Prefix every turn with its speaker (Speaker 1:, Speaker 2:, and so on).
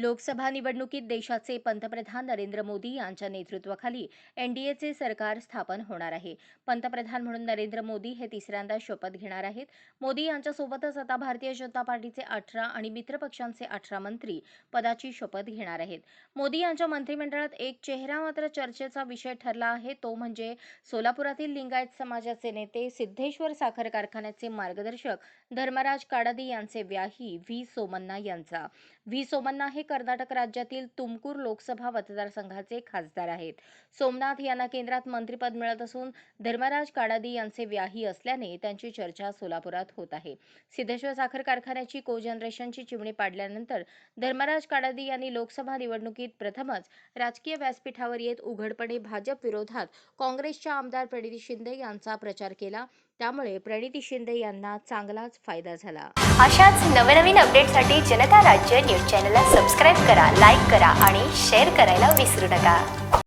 Speaker 1: लोकसभा निवडणुकीत देशाचे पंतप्रधान नरेंद्र मोदी यांच्या नेतृत्वाखाली एनडीएचे सरकार स्थापन होणार आहे. पंतप्रधान म्हणून नरेंद्र मोदी हे तिसऱ्यांदा शपथ घेणार आहेत. मोदी यांच्यासोबतच आता भारतीय जनता पार्टीचे अठरा आणि मित्रपक्षांचे अठरा मंत्री पदाची शपथ घेणार आहेत. मोदी यांच्या मंत्रिमंडळात एक चेहरा मात्र चर्चेचा विषय ठरला आहे. तो म्हणजे सोलापुरातील लिंगायत समाजाचे नेते सिद्धेश्वर साखर कारखान्याचे मार्गदर्शक धर्मराज काडादी यांचे व्याही व्ही सोमन्ना यांचा. व्ही सोमन्ना हे कर्नाटक राज्यातील तुमकूर लोकसभा मतदारसंघाचे खासदार आहेत. सोमनाथ यांना केंद्रात मंत्रिपद मिळत असून धर्मराज काडादी यांचे व्याही असल्याने त्यांची चर्चा सोलापुरात होत आहे. सिद्धेश्वर साखर कारखान्याची को जनरेशनची चिमणी पाडल्यानंतर धर्मराज काडादी यांनी लोकसभा निवडणुकीत प्रथमच राजकीय व्यासपीठावर येत उघडपणे भाजप विरोधात काँग्रेसच्या आमदार प्रणिती शिंदे यांचा प्रचार केला. त्यामुळे प्रणिती शिंदे यांना चांगलाच फायदा झाला.
Speaker 2: अशाच नवनवीन अपडेटसाठी जनता राज्य न्यूज चॅनलला सबस्क्राईब करा लाईक करा आणि शेअर करायला विसरू नका.